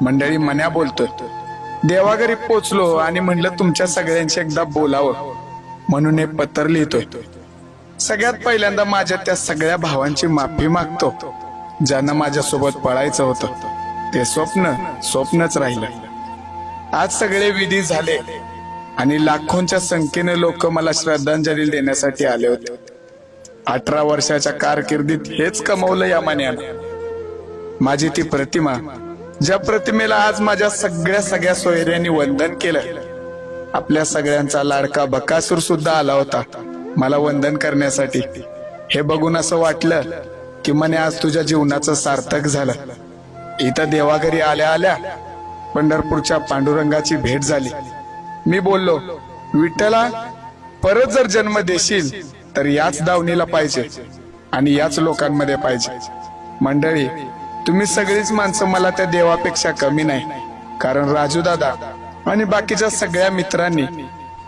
मंडळी मन्या बोलतोय. देवाघरी पोचलो आणि म्हणलं तुमच्या सगळ्यांशी एकदा बोलावं. म्हणून हे पत्र लिहितोय. सगळ्यात पहिल्यांदा माझ्या त्या सगळ्या भावांची माफी मागतो ज्यांना माझ्यासोबत पळायचं होतं. ते स्वप्न स्वप्नच राहिलं. आज सगळे विधी झाले आणि लाखोंच्या संख्येने लोक मला श्रद्धांजली देण्यासाठी आले होते. अठरा वर्षाच्या कारकिर्दीत हेच कमवलं या मान्यानं. माझी ती प्रतिमा ज्या प्रतिमेला आज माझ्या सगळ्या सगळ्या सोयऱ्यांनी वंदन केलं आपल्या सगळ्यांचा लाडका बकासूर सुद्धा आला होता मला वंदन करण्यासाठी. हे बघून असं वाटलं की मने आज तुझ्या जीवनाचं सार्थक झालं. इथं देवाघरी आल्या आल्या पंढरपूरच्या पांडुरंगाची भेट झाली. मी बोललो विठ्ठला परत जर जन्म देशील तर याच दावणीला पाहिजे आणि याच लोकांमध्ये पाहिजे. मंडळी तुम्ही सगळीच माणसं मला त्या देवापेक्षा कमी नाही. कारण राजू दादा आणि बाकीच्या सगळ्या मित्रांनी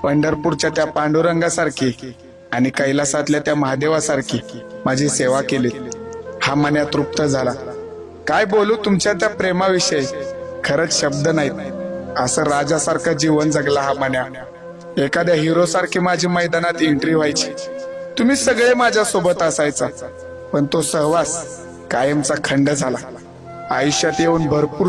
पंढरपूरच्या त्या पांडुरंगासारखी आणि कैलासातल्या त्या महादेवासारखी माझी सेवा केली. हा मन्या तृप्त झाला. काय बोलू तुमच्या त्या प्रेमाविषयी? खरंच शब्द नाहीत. असं राजासारखं जीवन जगला हा मन्या. एखाद्या हिरो सारखी माझी मैदानात एंट्री व्हायची. तुम्ही सगळे माझ्या सोबत असायचा. पण तो सहवास कायमचा खंड झाला. आयुष्यात येऊन भरपूर